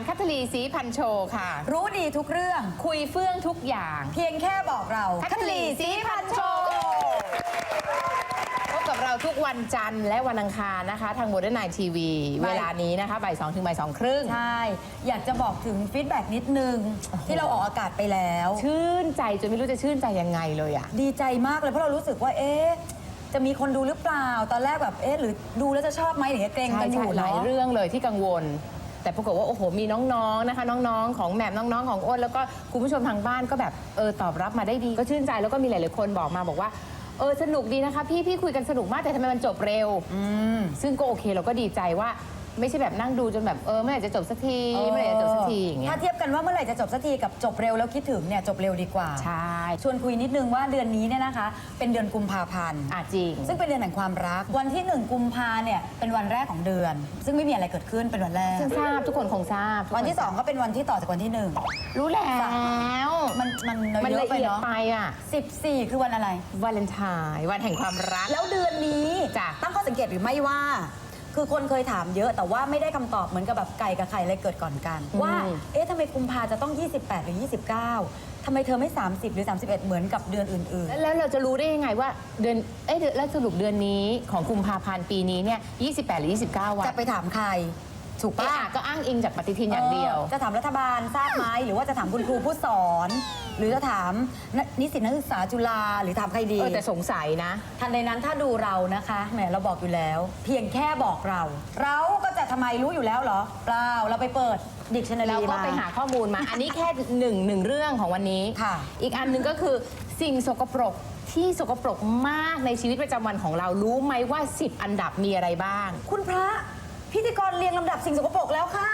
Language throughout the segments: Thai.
สู่รายการคัทลีสีพันโชว์ค่ะ รู้ดีทุกเรื่อง คุยเฟื่องทุกอย่าง เพียงแค่บอกเราคัทลีสีพันโชว์พบกับเราทุกวันจันทร์และวันอังคารนะคะ ทางโมเดิร์นไนทีวีเวลานี้นะคะบ่ายสองถึงบ่ายสองครึ่ง ใช่ อยากจะบอกถึงฟีดแบ็กนิดนึง ที่เราออกอากาศไปแล้ว ชื่นใจจนไม่รู้จะชื่นใจยังไงเลยอะ ดีใจมากเลยเพราะเรารู้สึกว่าเอ๊ะจะมีคนดูหรือเปล่า ตอนแรกแบบเอ๊ะหรือดูแล้วจะชอบไหมหรือเกรงใช่กันอใช่ยู่หลายเนาะเรื่องเลยที่กังวล แต่ปรากฏว่าโอ้โหมีน้องๆนะคะ น้องๆ ของแหม่มน้องๆ ของอ้นแล้วก็คุณผู้ชมทางบ้านก็แบบเออตอบรับมาได้ดีก็ชื่นใจแล้วก็มีหลายๆคนบอกมาบอกว่าเออสนุกดีนะคะ พี่พี่คุยกันสนุกมากแต่ทำไมมันจบเร็ว ซึ่งก็โอเคเราก็ดีใจว่า ไม่ใช่แบบนั่งดูจนแบบเออเมื่อไหร่จะจบสักทีเมื่อไหร่จะจบสักทีอย่างเงี้ยถ้าเทียบกันว่าเมื่อไหร่จะจบสักทีกับจบเร็วแล้วคิดถึงเนี่ยจบเร็วดีกว่า ใช่ชวนคุยนิดนึงว่าเดือนนี้เนี่ยนะคะ เป็นเดือนกุมภาพันธ์ อะจริง ซึ่งเป็นเดือนแห่งความรัก วันที่หนึ่งกุมภาเนี่ยเป็นวันแรกของเดือน ซึ่งไม่มีอะไรเกิดขึ้นเป็นวันแรก ซึ่งทราบทุกคนคงทราบทุกควันที่สองก็เป็นวันที่ต่อจากวันที่หนึ่งรู้แล้วมันมันมันเยละอะไปเอียดเนาะไปอะสิบสี่คือวันอะไร วาเลนไทน์วันแห่งความรัก แล้วเดือนนี้จ้ะ ตั้งข้อสังเกตหรือไม่ว่า คือคนเคยถามเยอะแต่ว่าไม่ได้คำตอบเหมือนกับแบบไก่กับไข่อะไรเกิดก่อนกันว่า เอ๊ะทำไมกุมภาจะต้อง 28 หรือ 29ทำไมเธอไม่ 30 หรือ 31 เหมือนกับเดือนอื่น แล้วเราจะรู้ได้ยังไงว่าเดือน เอ๊ะเดือนแล้วสรุปเดือนนี้ของกุมภาพันธ์ปีนี้เนี่ย 28 หรือ 29 วัๆ น จะไปถามใคร ถูกเอ๊ะปะ อะก็อ้างอิงจากปฏิทินอย่างเดียว จะถามรัฐบาลทราบไหมหรือว่าจะถามคุณครูผู้สอน หรือจะถามนิสิตนักศึกษาจุฬาหรือถามใครดี เออแต่สงสัยนะ ทันใดนั้นถ้าดูเรานะคะแหมเราบอกอยู่แล้ว เพียงแค่บอกเรา เราก็จะทำไมรู้อยู่แล้วเหรอ เปล่าเราไปเปิดดิกชันนาเรารีก็มา ไปหาข้อมูลมา อันนี้แค่หนึ่งหนึ่งเรื่องของวันนี้ ค่ะ อีกอันหนึ่งก็คือสิ่งสกปรกที่สกปรกมากในชีวิตประจำวันของเรารู้ไหมว่า 10 อันดับมีอะไรบ้าง คุณพระ พิธีกรเรียงลำดับสิ่งสกปรกแล้วค่ะ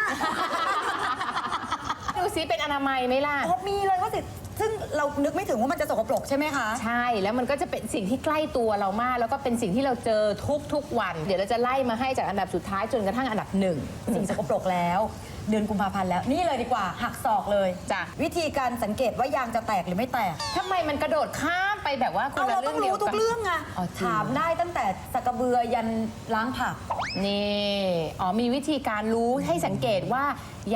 ดูซิเป็นอนามัยไหมล่ะ พบมีเลยว่าสิ ซึ่งเรานึกไม่ถึงว่ามันจะสกปรกใช่ไหมคะ ใช่แล้วมันก็จะเป็นสิ่งที่ใกล้ตัวเรามาก แล้วก็เป็นสิ่งที่เราเจอทุกทุกๆวัน เดี๋ยวเราจะไล่มาให้จากอันดับสุดท้ายจนกระทั่งอันดับหนึ่ง สิ่งสกปรกแล้ว เดือนกุมภาพันธ์แล้ว นี่เลยดีกว่า หักศอกเลยจ้ะ วิธีการสังเกตว่ายางจะแตกหรือไม่แตก ทำไมมันกระโดดข้าม ไปแบบว่าคนเอาละเราเรื่ต้อองงเดียวรู้ทุกักเรื่องอะอ๋อจริง ถามได้ตั้งแต่สกกระเบือยันล้างผัก นี่ อ๋อ มีวิธีการรู้ให้สังเกตว่า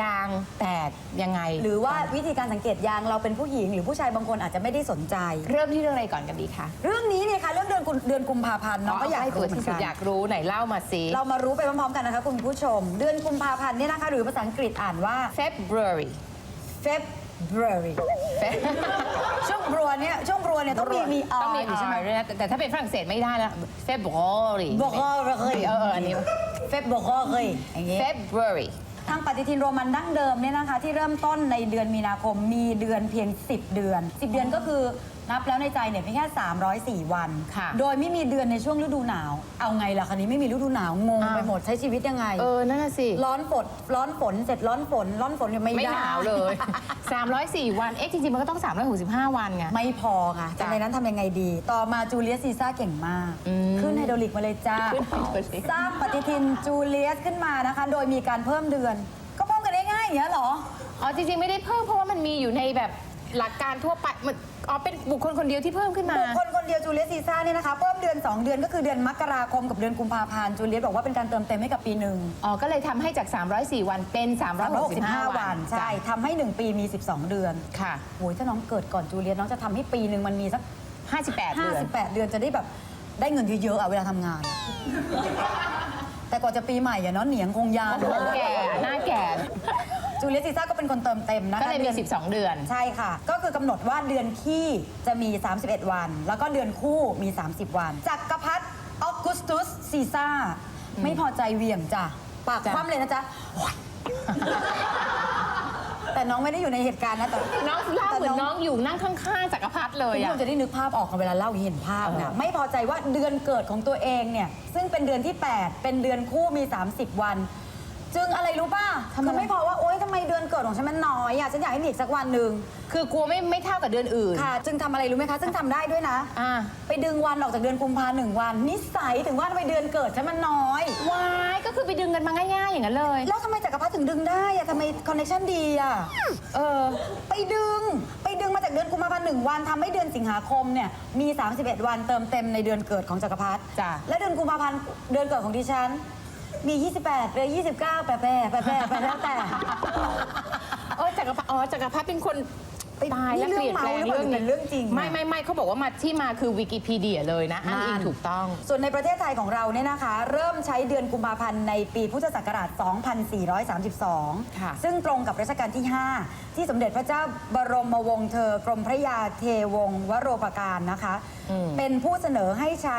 ยางแตกยังไง หรือว่าวิธีการสังเกตยางเราเป็นผู้หญิง หรือผู้ชายบางคนอาจจะไม่ได้สนใจ เริ่มที่เรื่องอะไรก่อนกันดีคะเรื่องนี้เนี่ยค่ะเรื่องเดือนกุมเดือนกุมภาพันธ์น้องก็อยากเใล้รู้ตัวเหมือที่นสุกัดนอยากรู้ไหนเล่ามาสิ เรามารู้ไปพร้อมๆกันนะคะคุณผู้ชม เดือนกุมภาพันธ์เนี่ยนะคะหรือภาษาอังกฤษอ่านว่า February February ช่วงบรัวเนี่ยช่วงบรัวเนี่ยต้องมีมีอต้องมีอยู่ใช่ไหม R ด้วยนะแต่แต่ถ้าเป็นฝรั่งเศสไม่ได้แล้ว February บอกก็เคยเออเอออันนี้ เฟบบอกก็เคยอย่างเงี้ย February ทางปฏิทินโรมันดั้งเดิมเนี่ยนะคะ ที่เริ่มต้นในเดือนมีนาคมมีเดือนเพียง 10 เดือน 10 เดือนก็คือ นับแล้วในใจเนี่ยเพียงแค่ 304 วัน ค่ะโดยไม่มีเดือนในช่วงฤดูหนาว เอาไงล่ะคันนี้ไม่มีฤดูหนาวงงอ้าว ไปหมดใช้ชีวิตยังไง เออ นั่นน่ะสิ ร้อนฝนร้อนฝนเสร็จร้อนฝน ร้อนฝนเนี่ยไม่ไม่ได้หนาวเลย 304 วัน เอ๊ะ จริง ๆ มันก็ต้อง 365 วันไง ไม่พอค่ะจ้ะจากในนั้นทำยังไงดี ต่อมาจูเลียสซีซ่าเก่งมาก อืม ขึ้นไฮโดรลิกมาเลยจ้า ขึ้นไฮโดรลิกสร้างปฏิทินจูเลียสขึ้นมานะคะ โดยมีการเพิ่มเดือน ก็เพิ่มกันได้ง่ายอย่างเงี้ยเหรอ อ๋อ จริง ๆ ไม่ได้เพิ่มเพราะว่ามันมีอยู่ในแบบ หลักการทั่วไปมันอ๋อเป็นบุคคลคนเดียวที่เพิ่มขึ้นมา บุคคลคนเดียวจูเลียสซีซ่าเนี่ยนะคะเพิ่มเดือน 2 เดือนก็คือเดือนมกราคมกับเดือนกุมภาพันธ์จูเลียสบอกว่าเป็นการเติมเต็มให้กับปีหนึ่งอ๋อ ก็เลยทำให้จาก 304 วันเป็น 365 365 วันใช่จ้ะทำให้ 1 ปีมี 12 เดือนค่ะ โอ้ยถ้าน้องเกิดก่อนจูเลียสน้องจะทำให้ปีหนึ่งมันมีสัก 58 เดือน 58 เดือนจะได้แบบได้เงินเยอะๆอะเวลาทำงาน แต่ก่อนจะปีใหม่อะเนาะเหนียงคงยาวโอ้โหมากแก่หน้าแก่ จูเลียสซีซ่าก็เป็นคนเติมเต็มนะคะก็เลยมี ดือน12 เดือน ใช่ค่ะ ก็คือกำหนดว่าเดือนขี้จะมี 31 วัน แล้วก็เดือนคู่มี 30 วันจักรพรรดิออกุสตุสซีซ่าไม่พอใจเหวี่ยงจ้ะปากจ้ะ คว่ำเลยนะจ๊ะโอ๊ยแต่น้องไม่ได้อยู่ในเหตุการณ์นะแต่น้องเล่าเหมือนแต่น้องอยู่นั่งข้างๆจักรพรรดิเลคุยณผู้ชอะ มจะได้นึกภาพออกกันเวลาเล่าเห็นภาพเอนะอไม่พอใจว่าเดือนเกิดของตัวเองเนี่ยซึ่งเป็นเดือนที่ 8 เป็นเดือนคู่มี 30 วัน จึงอะไรรู้ป่ะคือไม่พอว่าโอ๊ยทำ ไมเดือนเกิดของฉันมันน้อยอะฉันอยากให้มีอีกสักวันหนึ่งคือกลัวไม่ไม่เท่ากับเดือนอื่นค่ะ จึงทำอะไรรู้ไหมคะ ซึ่งทำได้ด้วยนะ อ่าไปดึงวันออกจากเดือนกุมภาหนึ่งวัน นิสัยถึงว่าทำไมเดือนเกิดฉันมันน้อย วายก็คือไปดึงกันมาง่ายๆอย่างนั้นเลย แล้วทำไมจักรพรรดิถึงดึงได้อะทำไมคอนเนคชั่นดีอะเออ ไปดึง ไปดึงมาจากเดือนกุมภาพันธ์หนึ่งวันทำให้เดือนสิงหาคมเนี่ยมี 31 วันเติมเต็มในเดือนเกิดของจักรพรรดิจ้ะ และเดือนกุมภาพันธ์เดือนเกิดของดิฉัน มี 28เลย29แปะแปะแปะแปะแปะแล้วแต่เออจักรพรรดิอ๋อจักรพรรดิเป็นคนตายและนี่เปลี่ยนแปลงเรื่องเมาหรือเปล่าเรื่องเป็นเรื่องจริง ไม่ไม่ไม่เขาบอกว่ามาที่มาคือวิกิพีเดียเลยนะอ้างอิงนั่นถูกต้อง ส่วนในประเทศไทยของเราเนี่ยนะคะ เริ่มใช้เดือนกุมภาพันธ์ในปีพุทธศักราช 2432ค่ะซึ่งตรงกับรัชกาลที่ 5 ที่สมเด็จพระเจ้าบรมวงศ์เธอกรมพระยาเทวงศ์วโรปการนะคะ เป็นผู้เสนอให้ใช้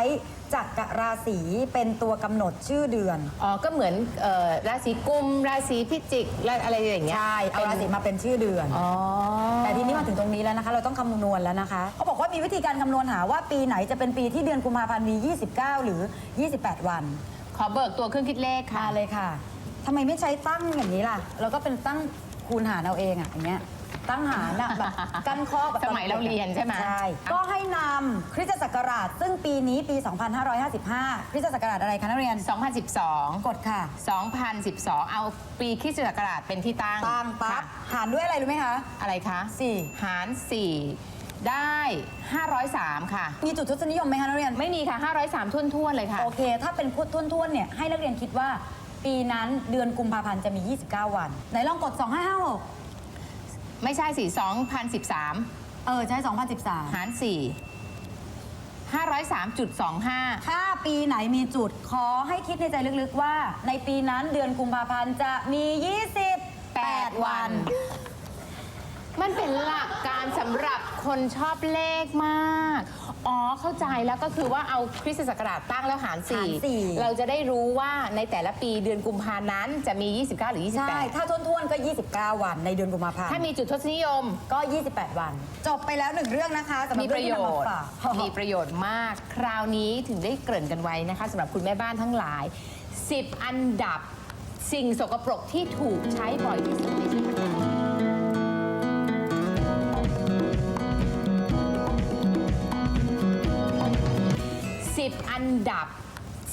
จักรราศีเป็นตัวกำหนดชื่อเดือน อ๋อ ก็เหมือนเอ่อราศีกุม ราศีพิจิกและอะไรอย่างเงี้ยใช่ เอาราศีมาเป็นชื่อเดือน อ๋อ แต่ทีนี้มาถึงตรงนี้แล้วนะคะ เราต้องคำนวณแล้วนะคะเขาบอกว่ามีวิธีการคำนวณหาว่าปีไหนจะเป็นปีที่เดือนกุมภาพันธ์มี 29 หรือ 28 วัน ขอเบิกตัวเครื่องคิดเลขค่ะ มาเลยค่ะทำไมไม่ใช้ตั้งอย่างนี้ล่ะเราก็เป็นตั้งคูณหารเอาเองอะอย่างเงี้ย ตั้งหารอะแบบกันข้อแบบสมัยเราเรียนใช่ไหม ใช่ก็ให้นำคริสตศักราช ซึ่งปีนี้ปี 2555 คริสตศักราชอะไรคะนักเรียน2012 กดค่ะ 2012 เอาปีคริสตศักราชเป็นที่ตั้งตั้งปั๊บค่ะหารด้วยอะไรรู้ไหมคะ อะไรคะสี่หาร 4 ได้ 503 ค่ะ มีจุดทศนิยมไหมคะนักเรียน ไม่มีค่ะ 503ทุ่นๆเลยค่ะ โอเค ถ้าเป็นพุทธท้วนๆเนี่ยให้นักเรียนคิดว่า ปีนั้นเดือนกุมภาพันธ์จะมี 29 วัน ไหนลองกด 2556 ไม่ใช่สิ2013 เออ ใช้2013 หาร 4 503.25 ถ้าปีไหนมีจุด ขอให้คิดในใจลึกๆว่า ในปีนั้นเดือนกุมภาพันธ์จะมี 28 วัน มันเป็นหลักการสำหรับคนชอบเลขมาก อ๋อ เข้าใจแล้วก็คือว่าเอาคริสตศักราชตั้งแล้วหารหารสี่4เราจะได้รู้ว่าในแต่ละปีเดือนกุมภานั้นจะมี 29 หรือใช่28ถ้าท้วนๆก็ 29 วันในเดือนกุมภาพันธ์ถ้ามีจุดทศนิยม ก็ 28 วัน จบไปแล้วหนึ่งเรื่องนะคะสำหรับมีประโยเองชน์ที่นำมาฝาก มีประโยชน์มาก คราวนี้ถึงได้เกริ่นกันไว้นะคะสำหรับคุณแม่บ้านทั้งหลาย 10 อันดับสิ่งสกปรกที่ถูกใช้บ่อยที่สุดในชีวิตประจำวัน สิบอันดับ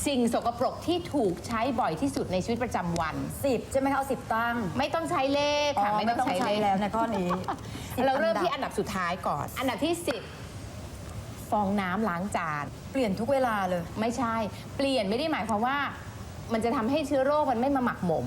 สิ่งสกปรกที่ถูกใช้บ่อยที่สุดในชีวิตประจำวัน10ใช่ไหมคะเอา10ตั้งไม่ต้องใช้เลขค่ะอ๋อไม่ต้องใช้เลขแล้วในข้อนี้เราเริ่ม10ที่อันดับสุดท้ายก่อน อันดับที่ 10 ฟองน้ำล้างจาน เปลี่ยนทุกเวลาเลย ไม่ใช่ เปลี่ยนไม่ได้หมายความว่า มันจะทำให้เชื้อโรคมันไม่มาหมักหมม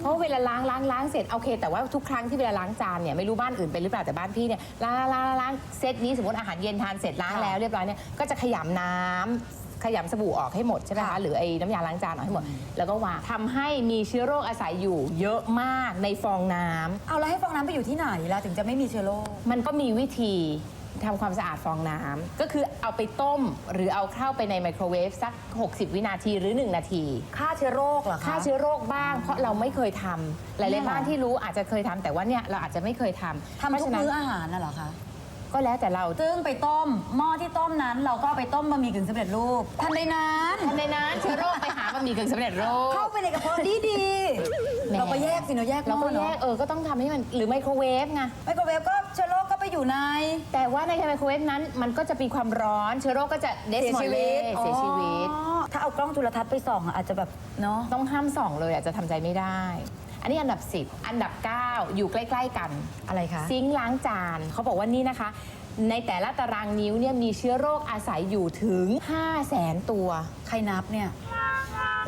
เพราะเวลาล้างล้างล้างเสร็จโอเค แต่ว่าทุกครั้งที่เวลาล้างจานเนี่ยไม่รู้บ้านอื่นเป็นหรือเปล่าแต่บ้านพี่เนี่ยล้างล้างล้างล้างเซตนี้สมมติอาหารเย็นทานเสร็จล้างค่ะแล้วเรียบร้อยเนี่ยก็จะขยำน้ำขยำสบู่ออกให้หมดใช่ไหมคะค่ะหรือไอ้น้ำยาล้างจานออกให้หมด แล้วก็วางทำให้มีเชื้อโรคอาศัยอยู่เยอะมากในฟองน้ำ เอาแล้วให้ฟองน้ำไปอยู่ที่ไหนล่ะถึงจะไม่มีเชื้อโรค มันก็มีวิธี ทำความสะอาดฟองน้ำก็คือเอาไปต้มหรือเอาเข้าไปในไมโครเวฟสัก 60 วินาทีหรือ 1 นาที ฆ่าเชื้อโรคเหรอคะ ฆ่าเชื้อโรคบ้าง เพราะเราไม่เคยทำหเนี่ลายยๆเหรอบ้านที่รู้อาจจะเคยทำแต่ว่าเนี่ยเราอาจจะไม่เคยทำทำเพราะทุกฉะนั้นมื้ออาหารน่ะเหรอคะ ก็แล้วแต่เราซึ่งไปต้มหม้อที่ต้มนั้น เราก็เอาไปต้มบะหมี่กึ่งสำเร็จรูปทันใดนั้นในนั้นเชื้อโรคไปหาบะหมี่กึ่งสำเร็จรูป เข้าไปในกระเพาะดีดีแหม เราก็แยกสิเนาะแยกหเราม้ก็อแยเนาะกเออก็ต้องทำให้มันหรือไมโครเวฟไง ไมโครเวฟก็ เชื้อโรคก็ไปอยู่ใน แต่ว่าในไมโครเวฟนั้นมันก็จะมีความร้อนเชื้อโรคก็จะเดสมอลเล่เสียชีวิต อ๋อถ้าเอากล้องจุลทรรศน์ไปส่องอะอาจจะแบบเนาะ ต้องห้ามส่องเลยอาจจะทำใจไม่ได้ อันนี้อันดับ 10 อันดับ 9 อยู่ใกล้ ๆ กัน อะไรคะ ซิงค์ล้างจานเขาบอกว่านี่นะคะ ในแต่ละตารางนิ้วเนี่ยมีเชื้อโรคอาศัยอยู่ถึง 5 0 0แสนตัว ใครนับเนี่ย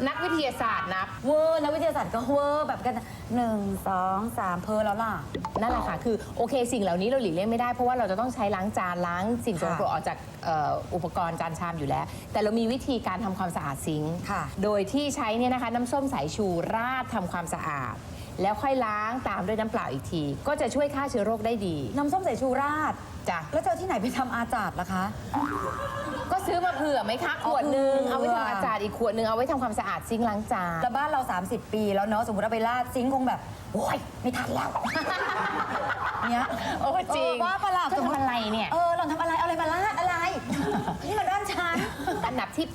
นักวิทยาศาสตร์นับ เวอร์นักวิทยาศาสตร์ก็เวอร์แบบกันหนึ่งสองสามเพอแล้วล่ะ นั่นแหละค่ะ คือโอเคสิ่งเหล่านี้เราหลีกเลี่ยงไม่ได้ เพราะว่าเราจะต้องใช้ล้างจานล้างสิ่งสกปรกออกจากเอ่ออุปกรณ์จานชามอยู่แล้ว แต่เรามีวิธีการทำความสะอาดซิงค์ค่ะ โดยที่ใช้เนี่ยนะคะน้ำส้มสายชูราดทำความสะอาด แล้วค่อยล้างตามด้วยน้ำเปล่าอีกที ก็จะช่วยฆ่าเชื้อโรคได้ดี น้ำส้มสายชูราด จ้ะแล้วเจอที่ไหนไปทำอาจาดล่ะคะ ก็ซื้อมาเผื่อไหมคะขวดหนึ่งเอาเอาเผื่ไว้อ ทำอาจารย์อีกขวดหนึ่งเอาไว้ทำความสะอาดซิงค์ล้างจาน แล้วบ้านเรา 30 ปีแล้วเนาะสมมติเอาไปราดซิงค์คงแบบโอ้ยไม่ทันแล้ว เนี้ยโอ้จริง เออว่าประหลาดจะทำอะไรเนี่ย เออเราทำอะไรเอาอะไรมาราดอะไร นี่มันด้านฉันอันดับที่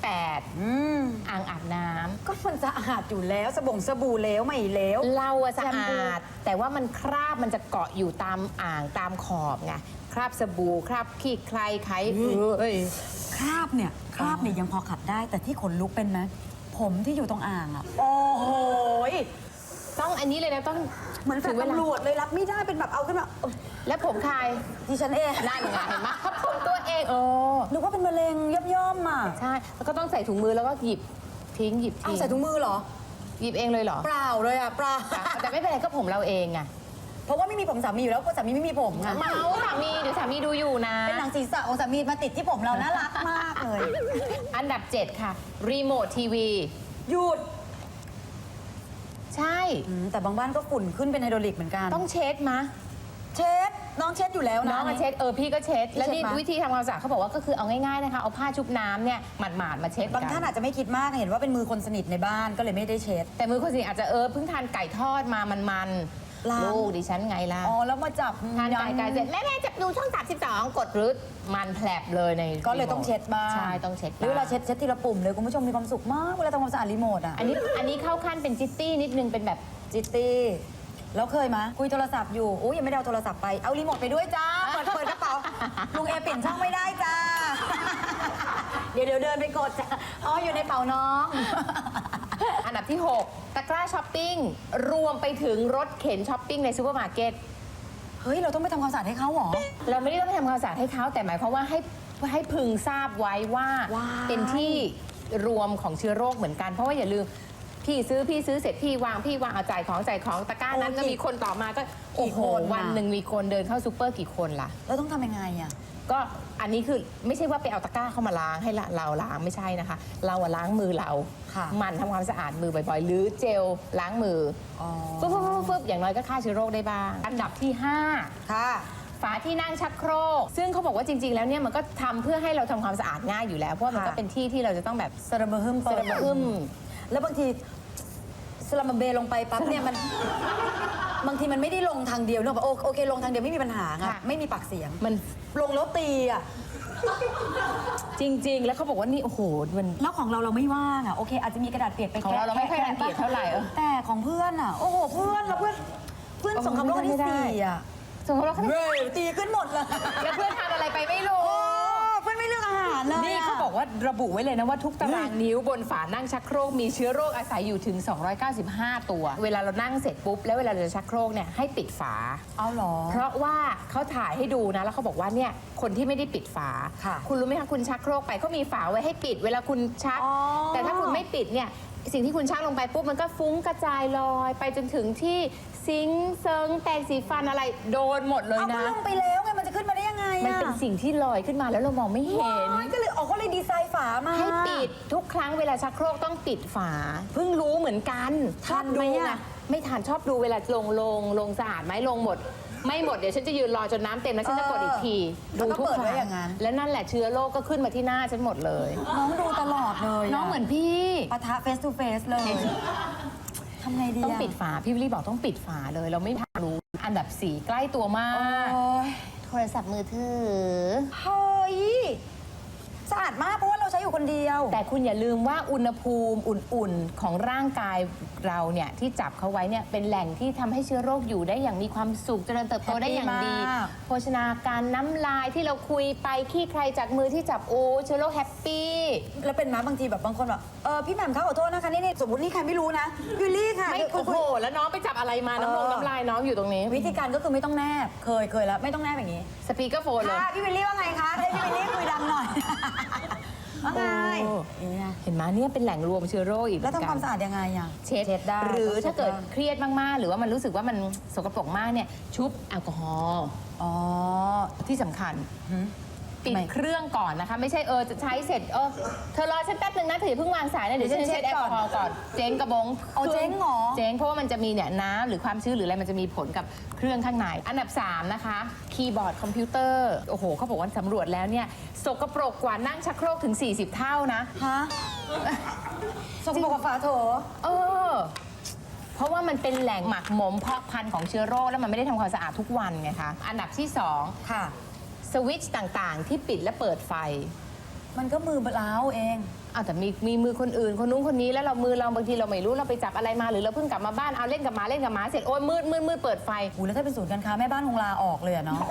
อืม8อ่างอาบน้ำก็มันสะอาดอยู่แล้วสบงสบู่เหลวไม่เหลวเราอะสะแชมพูอาด แต่ว่ามันคราบมันจะเกาะอยู่ตามอ่างตามขอบไงค ราบสบู่คราบขี้ใครไขเอ้ย คราบเนี่ยคราบเนี่ยยังพอขัดได้ แต่ที่ขนลุกเป็นไหมผมที่อยู่ตรงอ่างอะโอ้โหยต้องอันนี้เลยนะต้องเหมือนแฟถึนงเวลาตำรวจเลยรับไม่ได้เป็นแบบเอาขึ้นมาเอ้ยแล้วผมใครดิฉันเองนั่นไงเห็นไหมผมตัวเองโอ้นึกว่าเป็นมะเร็งย่อมๆอะใช่แล้วก็ต้องใส่ถุงมือแล้วก็หยิบทิ้งหยิบเอาทิ้งใส่ถุงมือเหรอ หยิบเองเลยเหรอเปล่าเลยอะเปล่า แต่ไม่เป็นไรก็ผมเราเองไง เพราะว่าไม่มีผมสามีอยู่แล้วเพราะสามีไม่มีผมค่ะเมาสามีเดี๋ยวสามีดูอยู่นะ เป็นหนังศีรษะของสามีมาติดที่ผมเราน่ารักมากเลย อันดับ 7 ค่ะ รีโมททีวี หยุดใช่ อืมแต่บางบ้านก็ฝุ่นขึ้นเป็นไฮโดรลิกเหมือนกันต้องเช็ดมะ เช็ดน้องเช็ดอยู่แล้วนะ น้องมาเช็ดเออพี่ก็เช็ดพี่แล้วเช็ดนี่มาวิธีทำความสะอาดเขาบอกว่าก็คือเอาง่ายๆนะคะเอาผ้าชุบน้ำเนี่ยหมาดๆมาเช็ดบางกัท่านอาจจะไม่คิดมากเห็นว่าเป็นมือคนสนิทในบ้านก็เลยไม่ได้เช็ด แต่มือคนสิอาจจะเออเพิ่งทานไก่ทอดมามัน ล้างๆลูกดิฉันไงล่ะอ๋อแล้วมาจับทานไก่ไก่เสร็จแม่แม่จะดูช่อง 32 กดรึดมันแผลบเลยในก็เลยต้องเช็ดบ้างใช่ต้องเช็ดหรือเวลาบ้างเช็ดเช็ดทีละปุ่มเลยคุณผู้ชมมีความสุขมากเวลาทำความสะอาดรีโมทอะอันนี้อันนี้เข้าขั้นเป็นจิตตี้นิดนึงเป็นแบบจิตตี้แล้วเคยมะคุยโทรศัพท์อยู่อุ้ยยังไม่ได้เอาโทรศัพท์ไปเอารีโมทไปด้วยจ้าเปิดเปิดกระเป๋าลุงเอเปลี่ยนช่องไม่ได้จ้าเดี๋ยวเดี๋ยวเดินไปกดจ้าอ๋ออยู่ในเป๋าน้อง อันดับที่ 6 ตะกร้าช้อปปิ้ง รวมไปถึงรถเข็นช้อปปิ้งในซูเปอร์มาร์เก็ต เฮ้ย เราต้องไปทำความสะอาดให้เขาเหรอ เราไม่ได้ต้องไปทำความสะอาดให้เขาแต่หมายความว่าให้ให้พึงทราบไว้ว่า ว้าย เป็นที่รวมของเชื้อโรคเหมือนกัน เพราะว่าอย่าลืม พี่ซื้อพี่ซื้อเสร็จพี่วางพี่วางเอาจ่ายของจ่ายของตะกร้านั้นก็มีคนต่อมาก็โอ้โหวันหนึ่งมีคนเดินเข้าซูเปอร์กี่คนล่ะ แล้วต้องทำยังไงอะ ก็อันนี้คือไม่ใช่ว่าไปเอาตะกร้าเข้ามาล้างให้ละเราล้างไม่ใช่นะคะ เราอะล้างมือเราค่ะ หมันทำความสะอาดมือบ่อยๆ หรือเจลล้างมืออ๋อฟึบฟึบฟึบฟึบอย่างน้อยก็ฆ่าเชื้อโรคได้บ้าง อันดับที่ 5 ค่ะ ฝาที่นั่งชักโครก ซึ่งเขาบอกว่าจริง ๆ แล้วเนี่ยมันก็ทำเพื่อให้เราทำความสะอาดง่ายอยู่แล้ว เพราะว่ามันก็ค่ะ เป็นที่ที่เราจะต้องแบบสระเบอร์ฮึมสระเบอร์ฮึ่ม แล้วบางทีสระเบอร์เบลงไปปั๊บเนี่ยมัน บางทีมันไม่ได้ลงทางเดียวเนอะโอโอเคลงทางเดียวไม่มีปัญหาไงค่ะ ไม่มีปากเสียง มันลงแล้วตีอะจริง ๆ แล้วเขาบอกว่านี่โอ้โหมัน แล้วของเราเราไม่ว่างอะโอเค อาจจะมีกระดาษเปียกไปของเราเราไม่ค่อยรังเกียจเท่าไหร่เออ แต่ของเพื่อนอะโอ้โหเพื่อนแล้วเพื่อนเพื่อนโอ้โหสงครามโลกครั้งที่ไม่ได้สี่อะสมมติว่าเขาเว้ยตีขึ้นหมดเลย แล้วเพื่อนทานอะไรไปไม่รู้ โอ้าหารเลยนี่เขาบอกว่าระบุไว้เลยนะว่าทุกตารางนิ้วบนฝานั่งชักโครกมีเชื้อโรคอาศัยอยู่ถึง 295 ตัว เวลาเรานั่งเสร็จปุ๊บ แล้วเวลาเราจะชักโครกเนี่ยให้ปิดฝา เอาเหรอ เพราะว่าเขาถ่ายให้ดูนะ แล้วเขาบอกว่าเนี่ยคนที่ไม่ได้ปิดฝา ค่ะ คุณรู้ไหมคะคุณชักโครกไปเขามีฝาไว้ให้ปิด เวลาคุณชัก อ๋อ แต่ถ้าคุณไม่ปิดเนี่ยสิ่งที่คุณชักลงไปปุ๊บมันก็ฟุ้งกระจายลอย ไปจนถึงที่ซิงค์เซิงแปรงสีฟันอะไรโดนหมดเลยเอาก็นะลงไปแล้วไง สิ่งที่ลอยขึ้นมาแล้วเรามองไม่เห็นว้ายก็เลยออกก็เลยดีไซน์ฝามา ให้ปิดทุกครั้งเวลาชักโครกต้องปิดฝา เพิ่งรู้เหมือนกันทันไหมดูอะนะไม่ทันชอบดูเวลาลงลงลงสะอาดไหมลงหมด ไม่หมดเดี๋ยวฉันจะยืนรอจนน้ำเต็มแล้วฉันจะกดอีกทีแล้วก็ทุกเปิดคไว้รั้อย่างนั้นแล้วนั่นแหละเชื้อโรคก็ขึ้นมาที่หน้าฉันหมดเลย น้องดูตลอดเลยน้องเหมือนพี่ปะทะเฟส to เฟสเลยทำไงดีต้องอะปิดฝาพี่วิลลี่บอกต้องปิดฝาเลย เราไม่รู้อันดับสี่ใกล้ตัวมาก โทรศัพท์มือถือ เฮ้ยสะอาดมากเพราะว่าเรา ช้อยู่คนเดียว แต่คุณอย่าลืมว่าอุณหภูมิอุ่นๆ ของร่างกายเราเนี่ยที่จับเขาไว้เนี่ยเป็นแหล่งที่ทำให้เชื้อโรคอยู่ได้อย่างมีความสุขเจริญเติบโตได้อย่างดีแฮปปี้มาก โภชนาการน้ำลายที่เราคุยไปขี้ใครจากมือที่จับโอ้เชื้อโรคแฮปปี้แล้วเป็นม้าบางทีแบบบางคนแบบเออพี่แหม่มคะขอโทษนะคะนี่นี่สมมตินี่ใครไม่รู้นะวิลลี่ค่ะไม่คือโอ้คุโหย แล้วน้องไปจับอะไรมาน้ำลงเออ น้ำลายน้องอยู่ตรงนี้วิธีการก็คือไม่ต้องแนบ เคยเคยแล้วไม่ต้องแนบอย่างนี้สปีกเกอร์โฟนเลย ค่ะพี่วิลลี่ว่าไงคะให้พี่วิลลี่คุยดังหน่อย ว่าไง โอ้อย่างเงี้ยเห็นไหมเนี่ยเป็นแหล่งรวมเชื้อโรคอีกแล้วทำความเหอนกันสะอาดยังไงอะ เช็ดเช็ดได้หรือถ้าเกิดช็เครียดมากๆ หรือว่ามันรู้สึกว่ามันสกปรกมากเนี่ยชุบแอลกอฮอล์อ๋อ ที่สำคัญ หืม ปิดทำไมเครื่องก่อนนะคะ ไม่ใช่เออจะใช้เสร็จเออเธอรอฉันแป๊บนึงนะเธออย่าเพิ่งวางสายนะเดี๋ยวฉันจะเช็ดแอลกอฮอล์ก่อนเจ๊งกระบงเอาเจ๊งเหรอ เจ๊งเพราะว่ามันจะมีเนี่ยน้ำหรือความชื้นหรืออะไรมันจะมีผลกับเครื่องข้างในอันดับ 3 นะคะ คีย์บอร์ดคอมพิวเตอร์โอ้โหเขาบอกว่าสำรวจแล้วเนี่ยสกปรกกว่านั่งชักโครกถึง 40 เท่านะ ฮะสกปรกกับฝาโถ เออ เพราะว่ามันเป็นแหล่งหมักหมมเพาะพันธุ์ของเชื้อโรคแล้วมันไม่ได้ทำความสะอาดทุกวันไงคะ อันดับที่สอง ค่ะ สวิตช์ต่างๆ ที่ปิดและเปิดไฟมันก็มือเราเอง อ้าวแต่มีมีมือคนอื่น คนนู้นคนนี้แล้วเรามือเราบางทีเราไม่รู้เราไปจับอะไรมาหรือเราเพิ่งกลับมาบ้านเอาเล่นกับหมาเล่นกับหมาเสร็จโอ้ยมืดมืดมืดเปิดไฟอูแล้วถ้าเป็นศูนย์การค้าแม่บ้านคงลาออกเลยอะเนาะ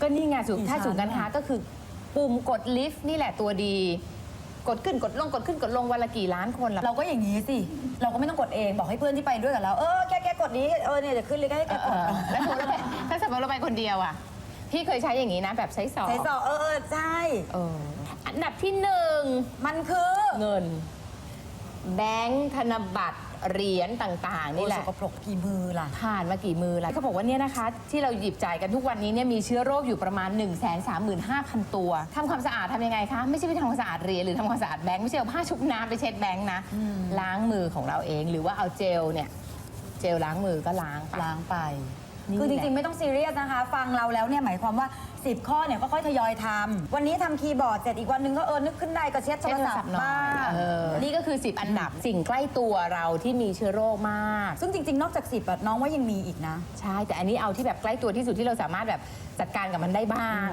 ก็นี่ไงศูนย์อีถ้าชั้นศูนย์การค้าก็คือปุ่มกดลิฟต์นี่แหละตัวดี กดขึ้นกดลงกดขึ้นกดลงวันละกี่ล้านคนละ เราก็อย่างนี้สิ เราก็ไม่ต้องกดเองบอกให้เพื่อนที่ไปด้วยกับเรา เออแกแกกดนี้ เออเนี่ยจะขึ้นเลยก็ให้แกเอกดอแล้วสมมติเราไปถ้าสมมติเราไปคนเดียวอะ พี่เคยใช้อย่างนี้นะ แบบใช้สอบใส่ต่อเออเออใช่ เอออันดับที่หนึ่งมันคือเงิน แบงค์ธนบัตรเหรียญต่างๆ นี่นี่แหแหละละสกปรกกี่มือล่ะ ผ่านมากี่มือแล้วเขาบอกว่าเนี่ยนะคะ ที่เราหยิบจ่ายกันทุกวันนี้เนี่ยมีเชื้อโรคอยู่ประมาณ 1 3 5 0 0 0 ตัวทำความสะอาดทำยังไงคะ ไม่ใช่ไปทำความสะอาดเหรียญหรือทำความสะอาดแบงค์ไม่ใช่เอาผ้าชุบน้ำไปเช็ดแบงค์นะ ล้างมือของเราเองหรือว่าเอาเจลเนี่ย เจลล้างมือก็ล้างไป ล้างไป นี่คือจแหละริงๆ ไม่ต้องซีเรียสนะคะ ฟังเราแล้วเนี่ยหมายความว่า 10 ข้อเนี่ยก็ค่อยทยอยทำวันนี้ทำคีย์บอร์ดเสร็จอีกวันหนึงก็เออนึกขึ้นได้ก็เช็ดโทเช็ดรโทรศัพศัพท์ท์หน่อบ้ายงเออนี่ก็คือ 10 อันดับสิ่งใกล้ตัวเราที่มีเชื้อโรคมาก ซึ่งจริง ๆ นอกจาก10อะน้องว่ายังมีอีกนะ ใช่ แต่อันนี้เอาที่แบบใกล้ตัวที่สุดที่เราสามารถแบบจัดการกับมันได้บ้าง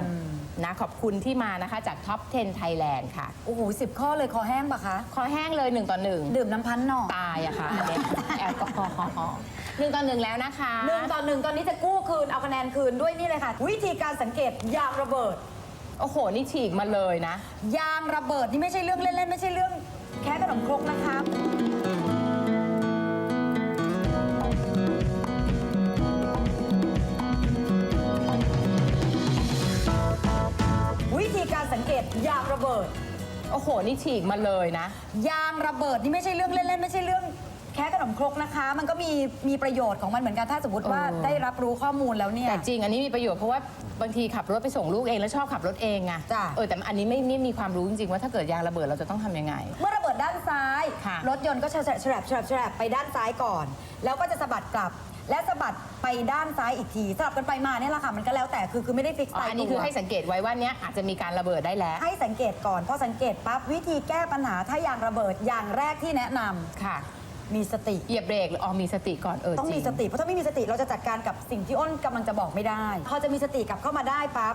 นะขอบคุณที่มานะคะจาก Top 10 Thailand ค่ะ โอ้โหสิข้อเลยคอแห้งปะคะ คอแห้งเลย 1 ต่อ 1 ดื่มน้ำพันธ์หน่อตายอะค่ะอันเนี้ยแอลกอฮอล์ หนึ่งต่อหนึ่งแล้วนะคะหนึ่งต่อหนึ่งตอนนี้จะกู้คืนเอาคะแนนคืนด้วยนี่เลยค่ะ วิธีการสังเกตยางระเบิด โอ้โห นี่ฉีกมาเลยนะ ยางระเบิดนี่ไม่ใช่เรื่องเล่นๆ ไม่ใช่เรื่องแค่ขนมครกนะคะวิธีการสังเกตยางระเบิด โอ้โห นี่ฉีกมาเลยนะ ยางระเบิดนี่ไม่ใช่เรื่องเล่นๆ ไม่ใช่เรื่อง แค่ขนมครกนะคะ มันก็มีมีประโยชน์ของมันเหมือนกันถ้าสมมติว่าเออ ได้รับรู้ข้อมูลแล้วเนี่ย แต่จริงอันนี้มีประโยชน์เพราะว่าบางทีขับรถไปส่งลูกเองแล้วชอบขับรถเองไงจ้ะ เออแต่อันนี้ไม่ไม่มีความรู้จริงๆว่าถ้าเกิดยางระเบิดเราจะต้องทำยังไง เมื่อระเบิดด้านซ้าย ค่ะรถยนต์ก็จะแฉลบแฉลบแฉลบแฉลบไปด้านซ้ายก่อน แล้วก็จะสะบัดกลับ และสะบัดไปด้านซ้ายอีกทีสลับกันไปมาเนี่ยแหละค่ะมันก็แล้วแต่คือคือไม่ได้ฟิกอ๋อตายอันนี้ตัคือวให้สังเกตไว้ว่าเนี้ยอาจจะมีการระเบิดได้แล้ว ให้สังเกตก่อนพอสังเกตปั๊บวิธีแก้ปัญหาถ้ายางระเบิดอย่างแรกที่แนะนำ ค่ะ มีสติ เหยียบเบรกหรืออ๋อมีสติก่อนเออต้องจริมีสติ เพราะถ้าไม่มีสติเราจะจัดการกับสิ่งที่อ้นกำลังจะบอกไม่ได้ พอจะมีสติกลับเข้ามาได้ปั๊บ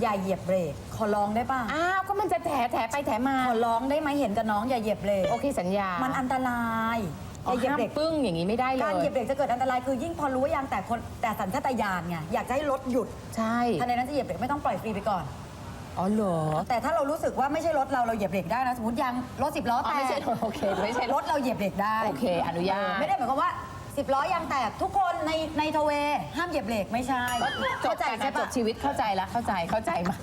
อย่าเหยียบเบรกขอร้องได้ป่ะอ้าว ก็มันจะแถแถไปแถมา ขอร้องได้ไหมเห็นกับน้องอย่าเหยียบเบรกโอเคสัญญามันอันตรายออ๋อย่าเหยียบห้ามเบรก ปึ้งอย่างนี้ไม่ได้เลการเหยยียบเบรกจะเกิดอันตรายคือยิ่งพอรู้ว่ายางแต่คนแต่สัญชาตญาณไงอยากจะให้รถหยุดใช่ ทันใดนั้นจะเหยียบเบรกไม่ต้องปล่อยฟรีไปก่อน อ๋อเหรอ แต่ถ้าเรารู้สึกว่าไม่ใช่รถเราเราเหยียบเบรกได้นะ สมมติยางรถสิบล้ออ๋อแตไม่ใช่กโอเคไม่ใช่รถเราเหยียบเบรกได้โอเคอนุญาต ไม่ได้หมายความว่าสิบล้อยางแตกทุกคนในในทเวห้ามเหยียบเบรกไม่ใช่ก็จเข้าบใจการใช่จปะบชีวิตเข้าใจละเข้าใจเข้าใจมา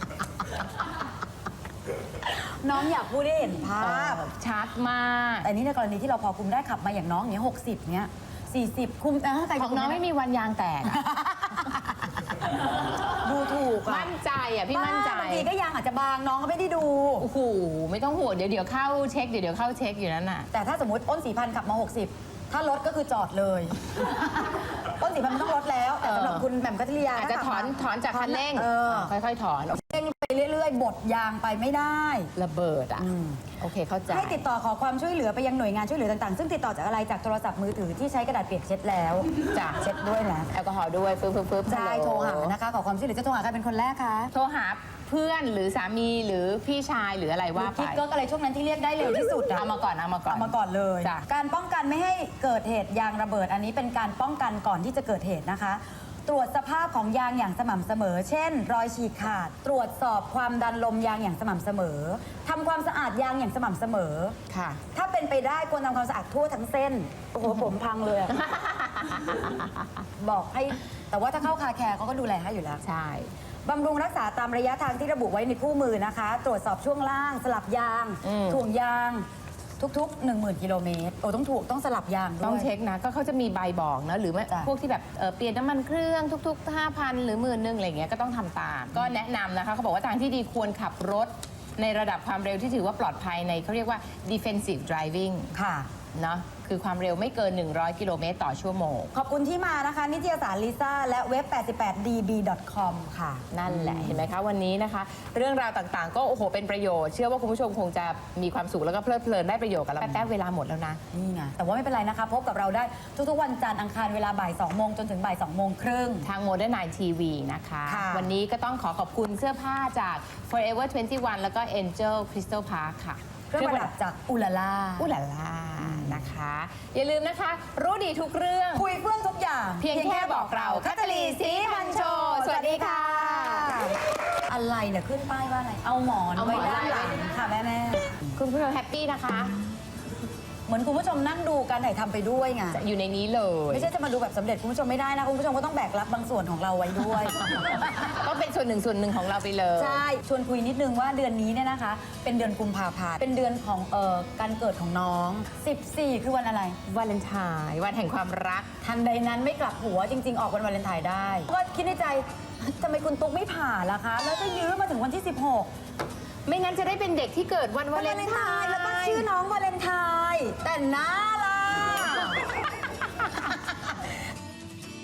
น้องอยากพูดได้เห็นภาพ ชัดมากแต่นี่ในกรณีที่เราพอคุมได้ขับมาอย่างน้องอย่างเงี้ยหกสิบเนี้ยสี่สิบคุมนะใครขจะองคุน้องด้ไม่มีวันยางแตกอะ ดูถูกอะมั่นใจอะพี่มั่นใจบางทีก็ยางอาจจะบางน้องก็ไม่ได้ดู โอ้โห ไม่ต้องห่วงเดี๋ยวเดี๋ยวเข้าเช็คเดี๋ยวเดี๋ยวเข้าเช็คอยู่นั่นน่ะ แต่ถ้าสมมติอ้นสี่พันขับมา 60 ถ้ารถก็คือจอดเลย อ้นสี่พันมันต้องลดแล้ว แต่สำหรับเออ คุณแหม่มคัทริยาอาจจะถ้ถอนขับมาถอนจากคันเร่งเออ ค่อยๆ ถอน เร่งไป เรื่อยๆ บดยางไปไม่ได้ระเบิดอะ อืมโอเคเข้าใจ ให้ติดต่อขอความช่วยเหลือไปยังหน่วยงานช่วยเหลือต่างๆ ซึ่งติดต่อจากอะไรจากโทรศัพท์มือถือที่ใช้กระดาษเปียกเช็ดแล้วจ้ะ เช็ดด้วยนะแอลกอฮอล์ด้วยฟึ๊บฟึ๊บฟึ๊บใช่โทรหานะคะขอความช่วยเหลือจะโทรหาใครเป็นคนแรกคะ โทรหาเพื่อนหรือสามีหรือพี่ชายหรืออะไรว่าหรือไปคิดก็อะไรช่วงนั้นที่เรียกได้เร็วที่สุดอะเอามาก่อนเอามาก่อนเอามาก่อนเลย จ้ะ การป้องกันไม่ให้เกิดเหตุยางระเบิดอันนี้เป็นการป้องกันก่อนที่จะเกิดเหตุนะคะ ตรวจสภาพของยางอย่างสม่ำเสมอ เช่น รอยฉีกขาด ตรวจสอบความดันลมยางอย่างสม่ำเสมอทำความสะอาดยางอย่างสม่ำเสมอ ค่ะ ถ้าเป็นไปได้ควรทำความสะอาดทั่วทั้งเส้น โอ้โห ผมพังเลยอะ บอกให้ แต่ว่าถ้าเข้าคาแคร์เขาก็ดูแลให้อยู่แล้ว ใช่ บำรุงรักษาตามระยะทางที่ระบุไว้ในคู่มือนะคะ ตรวจสอบช่วงล่าง สลับยาง อืม ถ่วงยาง ทุก ๆ 10,000 กิโลเมตรโอ้ต้องถูกต้องสลับยางด้วย ต้องเช็คนะ ก็เขาจะมีใบบอกนะ หรือว่าจ้ะ พวกที่แบบเอ่อเปลี่ยนน้ำมันเครื่องทุก ๆ 5,000 หรือหมื่นนึงอะไรเงี้ยก็ต้องทำตาม ก็แนะนำนะคะเขาบอกว่าทางที่ดีควรขับรถในระดับความเร็วที่ถือว่าปลอดภัยในเขาเรียกว่า defensive driving ค่ะเนาะคือความเร็วไม่เกิน 100 กิโลเมตรต่อชั่วโมง ขอบคุณที่มานะคะ นิตยสารลิซ่าและเว็บ 88db.com ค่ะ นั่นแหละเห็นไหมคะวันนี้นะคะ เรื่องราวต่างๆ ก็โอ้โหเป็นประโยชน์ เชื่อว่าคุณผู้ชมคงจะมีความสุขแล้วก็เพลิดเพลินได้ประโยชน์กับเราแป๊บๆเวลาหมดแล้วนะ นี่ไง แต่ว่าไม่เป็นไรนะคะ พบกับเราได้ทุกๆวันจันทร์อังคารเวลาบ่าย2โมงจนถึงบ่าย2โมงครึ่ง ทาง Modern Night TV นะคะ ค่ะ วันนี้ก็ต้องขอขอบคุณเสื้อผ้าจาก Forever 21 แล้วก็ Angel Crystal Park ค่ะ เครื่องประดับจากอุลาล่าอุลาลานะคะ อย่าลืมนะคะ รู้ดีทุกเรื่อง คุยเพื่องทุกอย่าง เพียงแค่บอกเราคัตลีสีพันโชว์สวัสดีค่ะ อะไรเนี่ยขึ้นป้ายว่าอะไร เอาหมอนเอาหมไว้อนด้านหลังไว้ค่ะแม่แม่คุณผู้ชมแฮปปี้นะคะ เหมือนคุณผู้ชมนั่งดูการถ่ายทำไปด้วยไงจะอยู่ในนี้เลย ไม่ใช่จะมาดูแบบสำเร็จคุณผู้ชมไม่ได้นะ คุณผู้ชมก็ต้องแบกรับบางส่วนของเราไว้ด้วย ก็เป็นส่วนหนึ่งส่วนหนึ่งของเราไปเลย ใช่ชวนคุยนิดนึงว่าเดือนนี้เนี่ยนะคะ เป็นเดือนกุมภาพันธ์เป็นเดือนของเอ่อการเกิดของน้อง 14 คือวันอะไร วาเลนไทน์วันแห่งความรัก ทันใดนั้นไม่กลับหัวจริง ๆ ออกวันวาเลนไทน์ได้ ก็คิดในใจทำไมคุณตุ๊กไม่ผ่าล่ะคะ แล้วจะยื้อมาถึงวันที่ 16 ไม่งั้นจะได้เป็นเด็กที่เกิดวันวาวาเลเลนนไทไทน์น์แล้วก็ชื่อน้องวาเลนไทน์แต่น่า